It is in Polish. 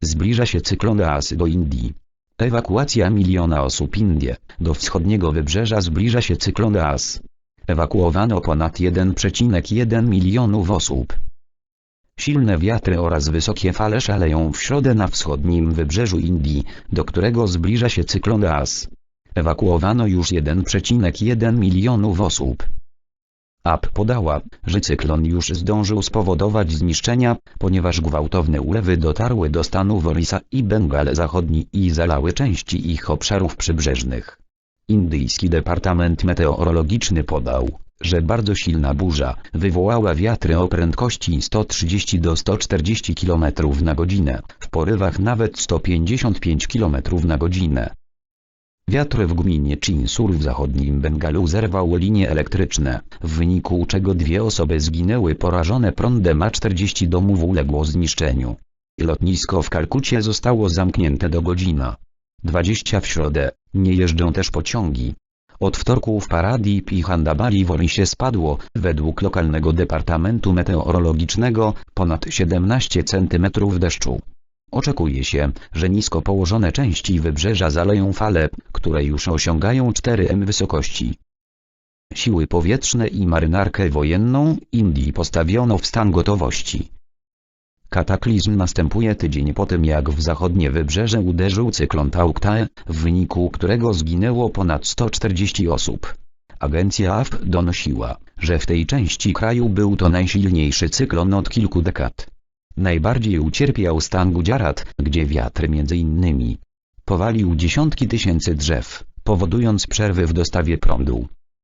Zbliża się cyklon As do Indii. Ewakuacja miliona osób Indie. Do wschodniego wybrzeża zbliża się cyklon As. Ewakuowano ponad 1,1 milionów osób. Silne wiatry oraz wysokie fale szaleją w środę na wschodnim wybrzeżu Indii, do którego zbliża się cyklon As. Ewakuowano już 1,1 milionów osób. AP podała, że cyklon już zdążył spowodować zniszczenia, ponieważ gwałtowne ulewy dotarły do stanów Orissa i Bengal Zachodni i zalały części ich obszarów przybrzeżnych. Indyjski Departament Meteorologiczny podał, że bardzo silna burza wywołała wiatry o prędkości 130 do 140 km na godzinę, w porywach nawet 155 km na godzinę. Wiatr w gminie Chinsur w zachodnim Bengalu zerwał linie elektryczne, w wyniku czego dwie osoby zginęły porażone prądem a 40 domów uległo zniszczeniu. Lotnisko w Kalkucie zostało zamknięte do godzina 20 w środę, nie jeżdżą też pociągi. Od wtorku w Paradip i Handabali w Orisie spadło, według lokalnego departamentu meteorologicznego, ponad 17 cm deszczu. Oczekuje się, że nisko położone części wybrzeża zaleją fale, które już osiągają 4 m wysokości. Siły powietrzne i marynarkę wojenną Indii postawiono w stan gotowości. Kataklizm następuje tydzień po tym jak w zachodnie wybrzeże uderzył cyklon Tauktae, w wyniku którego zginęło ponad 140 osób. Agencja AFP donosiła, że w tej części kraju był to najsilniejszy cyklon od kilku dekad. Najbardziej ucierpiał stan Gujarat, gdzie wiatr między innymi powalił dziesiątki tysięcy drzew, powodując przerwy w dostawie prądu.